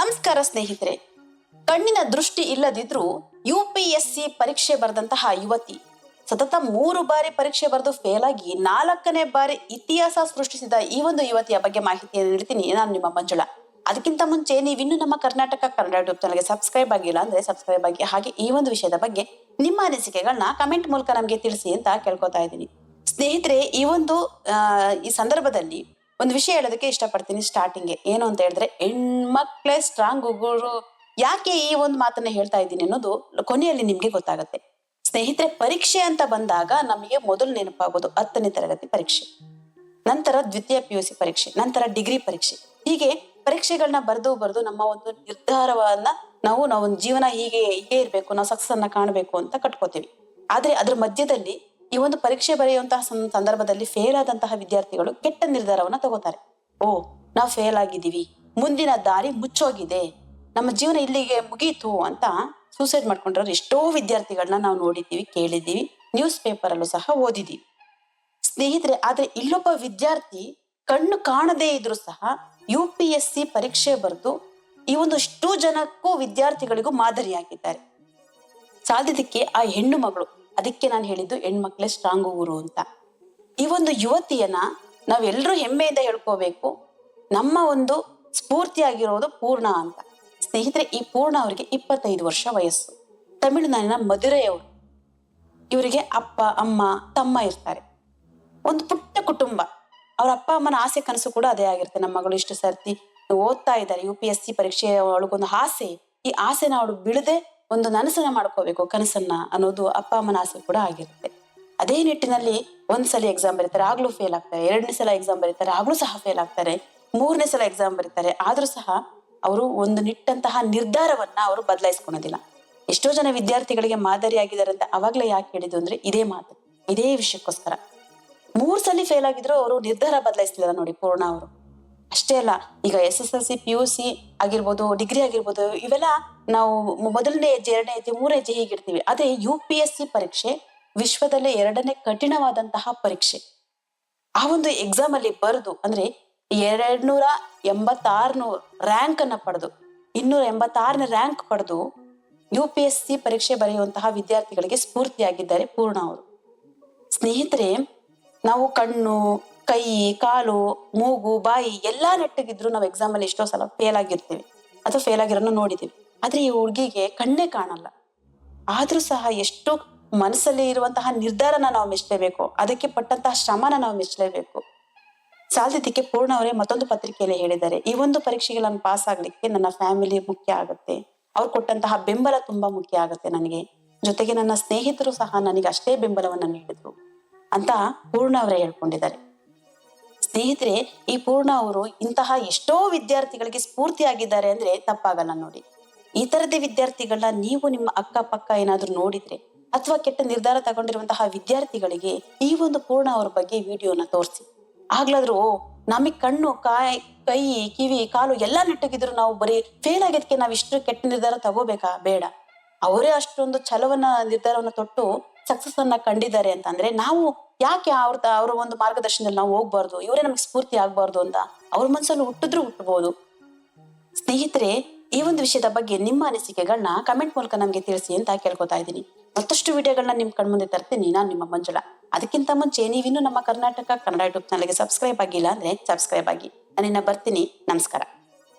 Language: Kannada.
ನಮಸ್ಕಾರ ಸ್ನೇಹಿತರೆ. ಕಣ್ಣಿನ ದೃಷ್ಟಿ ಇಲ್ಲದಿದ್ರೂ ಯು ಪಿ ಎಸ್ ಸಿ ಪರೀಕ್ಷೆ ಬರೆದಂತಹ ಯುವತಿ ಸತತ ಮೂರು ಬಾರಿ ಪರೀಕ್ಷೆ ಬರೆದು ಫೇಲ್ ಆಗಿ ನಾಲ್ಕನೇ ಬಾರಿ ಇತಿಹಾಸ ಸೃಷ್ಟಿಸಿದ ಈ ಒಂದು ಯುವತಿಯ ಬಗ್ಗೆ ಮಾಹಿತಿಯನ್ನು ನೀಡ್ತೀನಿ. ನಾನು ನಿಮ್ಮ ಮಂಜುಳಾ. ಅದಕ್ಕಿಂತ ಮುಂಚೆ ನೀವಿನ್ನು ನಮ್ಮ ಕರ್ನಾಟಕ ಕನ್ನಡ ಯೂಟ್ಯೂಬ್ ಚಾನಲ್ಗೆ ಸಬ್ಸ್ಕ್ರೈಬ್ ಆಗಿಲ್ಲ ಅಂದ್ರೆ ಸಬ್ಸ್ಕ್ರೈಬ್ ಆಗಿ ಹಾಗೆ ಈ ಒಂದು ವಿಷಯದ ಬಗ್ಗೆ ನಿಮ್ಮ ಅನಿಸಿಕೆಗಳನ್ನ ಕಮೆಂಟ್ ಮೂಲಕ ನಮಗೆ ತಿಳಿಸಿ ಅಂತ ಕೇಳ್ಕೊತಾ ಇದ್ದೀನಿ. ಸ್ನೇಹಿತರೆ, ಈ ಒಂದು ಈ ಸಂದರ್ಭದಲ್ಲಿ ಒಂದು ವಿಷಯ ಹೇಳೋದಕ್ಕೆ ಇಷ್ಟಪಡ್ತೀನಿ ಸ್ಟಾರ್ಟಿಂಗ್ಗೆ ಏನು ಅಂತ ಹೇಳಿದ್ರೆ, ಹೆಣ್ಮಕ್ಳೆ ಸ್ಟ್ರಾಂಗ್ ಉಗುರು. ಯಾಕೆ ಈ ಒಂದು ಮಾತನ್ನ ಹೇಳ್ತಾ ಇದ್ದೀನಿ ಅನ್ನೋದು ಕೊನೆಯಲ್ಲಿ ನಿಮ್ಗೆ ಗೊತ್ತಾಗುತ್ತೆ. ಸ್ನೇಹಿತರೆ, ಪರೀಕ್ಷೆ ಅಂತ ಬಂದಾಗ ನಮಗೆ ಮೊದಲು ನೆನಪಾಗೋದು ಹತ್ತನೇ ತರಗತಿ ಪರೀಕ್ಷೆ. ನಂತರ ದ್ವಿತೀಯ ಪಿ ಯು ಸಿ ಪರೀಕ್ಷೆ, ನಂತರ ಡಿಗ್ರಿ ಪರೀಕ್ಷೆ. ಹೀಗೆ ಪರೀಕ್ಷೆಗಳನ್ನ ಬರೆದು ಬರೆದು ನಮ್ಮ ಒಂದು ನಿರ್ಧಾರವನ್ನ ನಾವು ನಾವು ಒಂದು ಜೀವನ ಹೀಗೆ ಹೀಗೆ ಇರಬೇಕು, ನಾವು ಸಕ್ಸಸ್ ಅನ್ನ ಕಾಣಬೇಕು ಅಂತ ಕಟ್ಕೋತೀವಿ. ಆದ್ರೆ ಅದ್ರ ಮಧ್ಯದಲ್ಲಿ ಈ ಒಂದು ಪರೀಕ್ಷೆ ಬರೆಯುವಂತಹ ಸಂದರ್ಭದಲ್ಲಿ ಫೇಲ್ ಆದಂತಹ ವಿದ್ಯಾರ್ಥಿಗಳು ಕೆಟ್ಟ ನಿರ್ಧಾರವನ್ನ ತಗೋತಾರೆ. ಓ, ನಾವು ಫೇಲ್ ಆಗಿದ್ದೀವಿ. ಮುಂದಿನ ದಾರಿ ಮುಚ್ಚೋಗಿದೆ. ನಮ್ಮ ಜೀವನ ಇಲ್ಲಿಗೆ ಮುಗೀತು ಅಂತ ಸೂಸೈಡ್ ಮಾಡ್ಕೊಂಡಿರೋರು ಎಷ್ಟೋ ವಿದ್ಯಾರ್ಥಿಗಳನ್ನ ನಾವು ನೋಡಿದ್ದೀವಿ, ಕೇಳಿದ್ದೀವಿ ನ್ಯೂಸ್ ಪೇಪರ್ ಅಲ್ಲೂ ಸಹ ಓದಿದ್ದೀವಿ. ಸ್ನೇಹಿತರೆ, ಆದ್ರೆ ಇಲ್ಲೊಬ್ಬ ವಿದ್ಯಾರ್ಥಿ ಕಣ್ಣು ಕಾಣದೇ ಇದ್ರು ಸಹ ಯು ಪಿ ಎಸ್ ಸಿ ಪರೀಕ್ಷೆ ಬರೆದು ಈ ಒಂದು ಇಷ್ಟು ಜನಕ್ಕೂ ವಿದ್ಯಾರ್ಥಿಗಳಿಗೂ ಮಾದರಿಯಾಗಿದ್ದಾರೆ. ಸಾಧ್ಯದಕ್ಕೆ ಆ ಹೆಣ್ಣು ಮಗಳು ಅದಕ್ಕೆ ನಾನು ಹೇಳಿದ್ದು ಹೆಣ್ಮಕ್ಳೇ ಸ್ಟ್ರಾಂಗ್ ಊರು ಅಂತ. ಈ ಒಂದು ಯುವತಿಯನ್ನ ನಾವೆಲ್ಲರೂ ಹೆಮ್ಮೆಯಿಂದ ಹೇಳ್ಕೋಬೇಕು. ನಮ್ಮ ಒಂದು ಸ್ಫೂರ್ತಿಯಾಗಿರೋದು ಪೂರ್ಣ ಅಂತ. ಸ್ನೇಹಿತರೆ, ಈ ಪೂರ್ಣ ಅವರಿಗೆ ಇಪ್ಪತ್ತೈದು ವರ್ಷ ವಯಸ್ಸು. ತಮಿಳುನಾಡಿನ ಮಧುರೆಯವರು. ಇವರಿಗೆ ಅಪ್ಪ, ಅಮ್ಮ, ತಮ್ಮ ಇರ್ತಾರೆ. ಒಂದು ಪುಟ್ಟ ಕುಟುಂಬ. ಅವ್ರ ಅಪ್ಪ, ಅಮ್ಮನ ಆಸೆ, ಕನಸು ಕೂಡ ಅದೇ ಆಗಿರುತ್ತೆ. ನಮ್ಮ ಮಗಳು ಇಷ್ಟು ಸರ್ತಿ ಓದ್ತಾ ಇದ್ದಾರೆ ಯು ಪಿ ಎಸ್ ಸಿ ಪರೀಕ್ಷೆ ಒಳಗೊಂದು ಆಸೆ. ಈ ಆಸೆನ ಅವಳು ಬಿಡದೆ ಒಂದು ನನಸನ್ನ ಮಾಡ್ಕೋಬೇಕು ಕನಸನ್ನ ಅನ್ನೋದು ಅಪ್ಪ ಅಮ್ಮನ ಆಸೆ ಕೂಡ ಆಗಿರುತ್ತೆ. ಅದೇ ನಿಟ್ಟಿನಲ್ಲಿ ಒಂದ್ಸಲ ಎಕ್ಸಾಮ್ ಬರೀತಾರೆ, ಆಗ್ಲೂ ಫೇಲ್ ಆಗ್ತಾರೆ, ಎರಡನೇ ಸಲ ಎಕ್ಸಾಮ್ ಬರೀತಾರೆ, ಆಗ್ಲೂ ಸಹ ಫೇಲ್ ಆಗ್ತಾರೆ, ಮೂರನೇ ಸಲ ಎಕ್ಸಾಮ್ ಬರೀತಾರೆ, ಆದ್ರೂ ಸಹ ಅವರು ಒಂದು ನಿಟ್ಟಂತಹ ನಿರ್ಧಾರವನ್ನ ಅವರು ಬದಲಾಯಿಸ್ಕೊಳೋದಿಲ್ಲ. ಎಷ್ಟೋ ಜನ ವಿದ್ಯಾರ್ಥಿಗಳಿಗೆ ಮಾದರಿಯಾಗಿದ್ದಾರೆ ಅಂತ ಅವಾಗ್ಲೇ ಯಾಕೆ ಹೇಳಿದ್ದು ಅಂದ್ರೆ ಇದೇ ಮಾತು, ಇದೇ ವಿಷಯಕ್ಕೋಸ್ಕರ. ಮೂರ್ ಸಲ ಫೇಲ್ ಆಗಿದ್ರು ಅವರು ನಿರ್ಧಾರ ಬದಲಾಯಿಸ್ಲಿಲ್ಲ ನೋಡಿ ಪೂರ್ಣ ಅವರು. ಅಷ್ಟೇ ಅಲ್ಲ, ಈಗ S S L C P U C ಆಗಿರ್ಬೋದು ಡಿಗ್ರಿ ಆಗಿರ್ಬೋದು, ಇವೆಲ್ಲ ನಾವು ಮೊದಲನೇ ಹೆಜ್ಜೆ, ಎರಡನೇ ಹೆಜ್ಜೆ, ಮೂರನೇ ಹೆಜ್ಜೆ ಹೇಗಿರ್ತೀವಿ ಅದೇ ಯು ಪಿ ಎಸ್ ಸಿ ಪರೀಕ್ಷೆ ವಿಶ್ವದಲ್ಲೇ ಎರಡನೇ ಕಠಿಣವಾದಂತಹ ಪರೀಕ್ಷೆ. ಆ ಒಂದು ಎಕ್ಸಾಮ್ ಅಲ್ಲಿ ಬರೆದು, ಅಂದ್ರೆ ಎರಡ್ನೂರ ಎಂಬತ್ತಾರನು ರ್ಯಾಂಕ್ ಅನ್ನ ಪಡೆದು, ಇನ್ನೂರ ಎಂಬತ್ತಾರನೇ ರ್ಯಾಂಕ್ ಪಡೆದು ಯು ಪಿ ಎಸ್ ಸಿ ಪರೀಕ್ಷೆ ಬರೆಯುವಂತಹ ವಿದ್ಯಾರ್ಥಿಗಳಿಗೆ ಸ್ಫೂರ್ತಿಯಾಗಿದ್ದಾರೆ ಪೂರ್ಣ ಅವರು. ಸ್ನೇಹಿತರೆ, ನಾವು ಕಣ್ಣು ಕೈ, ಕಾಲು, ಮೂಗು, ಬಾಯಿ ಎಲ್ಲಾ ನೆಟ್ಟಗಿದ್ರು ನಾವು ಎಕ್ಸಾಮ್ ಅಲ್ಲಿ ಎಷ್ಟೋ ಸಲ ಫೇಲ್ ಆಗಿರ್ತೀವಿ. ಅಥವಾ ಫೇಲ್ ಆಗಿರೋನ ನೋಡಿದೀವಿ. ಆದ್ರೆ ಈ ಹುಡುಗಿಗೆ ಕಣ್ಣೇ ಕಾಣಲ್ಲ. ಆದ್ರೂ ಸಹ ಎಷ್ಟು ಮನಸ್ಸಲ್ಲಿ ಇರುವಂತಹ ನಿರ್ಧಾರನ ನಾವು ಮೆಚ್ಚಲೇಬೇಕು ಅದಕ್ಕೆ ಪಟ್ಟಂತಹ ಶ್ರಮನ ನಾವು ಮೆಚ್ಚಲೇಬೇಕು ಸಾಧ್ಯತೆಗೆ ಪೂರ್ಣ ಅವರೇ ಮತ್ತೊಂದು ಪತ್ರಿಕೆಯಲ್ಲಿ ಹೇಳಿದ್ದಾರೆ. ಈ ಒಂದು ಪರೀಕ್ಷೆಗಳನ್ನು ಪಾಸ್ ಆಗ್ಲಿಕ್ಕೆ ನನ್ನ ಫ್ಯಾಮಿಲಿ ಮುಖ್ಯ ಆಗುತ್ತೆ. ಅವ್ರು ಕೊಟ್ಟಂತಹ ಬೆಂಬಲ ತುಂಬಾ ಮುಖ್ಯ ಆಗುತ್ತೆ ನನಗೆ. ಜೊತೆಗೆ ನನ್ನ ಸ್ನೇಹಿತರು ಸಹ ನನಗೆ ಅಷ್ಟೇ ಬೆಂಬಲವನ್ನು ನೀಡಿದ್ರು ಅಂತ ಪೂರ್ಣ ಅವರೇ ಹೇಳ್ಕೊಂಡಿದ್ದಾರೆ. ಸ್ನೇಹಿತರೆ, ಈ ಪೂರ್ಣ ಅವರು ಇಂತಹ ಎಷ್ಟೋ ವಿದ್ಯಾರ್ಥಿಗಳಿಗೆ ಸ್ಫೂರ್ತಿಯಾಗಿದ್ದಾರೆ ಅಂದ್ರೆ ತಪ್ಪಾಗಲ್ಲ ನೋಡಿ. ಈ ತರದೇ ವಿದ್ಯಾರ್ಥಿಗಳನ್ನ ನೀವು ನಿಮ್ಮ ಅಕ್ಕಪಕ್ಕ ಏನಾದ್ರೂ ನೋಡಿದ್ರೆ ಅಥವಾ ಕೆಟ್ಟ ನಿರ್ಧಾರ ತಗೊಂಡಿರುವಂತಹ ವಿದ್ಯಾರ್ಥಿಗಳಿಗೆ ಈ ಒಂದು ಪೂರ್ಣ ಅವ್ರ ಬಗ್ಗೆ ವಿಡಿಯೋನ ತೋರಿಸಿ. ಆಗ್ಲಾದ್ರೂ ನಮಗೆ ಕಣ್ಣು, ಕಾಯ್, ಕೈ, ಕಿವಿ, ಕಾಲು ಎಲ್ಲ ನೆಟ್ಟಗಿದ್ರು ನಾವು ಬರೀ ಫೇಲ್ ಆಗಿದ್ಕೆ ನಾವ್ ಇಷ್ಟು ಕೆಟ್ಟ ನಿರ್ಧಾರ ತಗೋಬೇಕಾ? ಬೇಡ. ಅವರೇ ಅಷ್ಟೊಂದು ಛಲವನ್ನ ನಿರ್ಧಾರವನ್ನ ತೊಟ್ಟು ಸಕ್ಸಸ್ ಅನ್ನ ಕಂಡಿದ್ದಾರೆ ಅಂತಂದ್ರೆ ನಾವು ಯಾಕೆ ಅವ್ರ ಅವ್ರ ಒಂದು ಮಾರ್ಗದರ್ಶನದಲ್ಲಿ ನಾವು ಹೋಗ್ಬಾರ್ದು? ಇವರೇ ನಮ್ಗೆ ಸ್ಫೂರ್ತಿ ಆಗ್ಬಾರ್ದು ಅಂತ. ಅವ್ರ ಮನ್ಸಲ್ಲಿ ಹುಟ್ಟಿದ್ರು ಹುಟ್ಟಬಹುದು ಸ್ನೇಹಿತರೆ, ಈ ಒಂದು ವಿಷಯದ ಬಗ್ಗೆ ನಿಮ್ಮ ಅನಿಸಿಕೆಗಳನ್ನ ಕಮೆಂಟ್ ಮೂಲಕ ನಮ್ಗೆ ತಿಳಿಸಿ ಅಂತ ಕೇಳ್ಕೊತಾ ಇದ್ದೀನಿ. ಮತ್ತಷ್ಟು ವಿಡಿಯೋಗಳನ್ನ ನಿಮ್ ಕಣ್ಮುಂದೆ ತರ್ತೀನಿ. ನಾನು ನಿಮ್ಮ ಮಂಜುಳ. ಅದಕ್ಕಿಂತ ಮುಂಚೆ ನೀವಿನ್ನು ನಮ್ಮ ಕರ್ನಾಟಕ ಕನ್ನಡ ಯೂಟ್ಯೂಬ್ ಚಾನಲ್ಗೆ ಸಬ್ಸ್ಕ್ರೈಬ್ ಆಗಿಲ್ಲ ಅಂದ್ರೆ ಸಬ್ಸ್ಕ್ರೈಬ್ ಆಗಿ. ನಾನಿನ್ನ ಬರ್ತೀನಿ. ನಮಸ್ಕಾರ.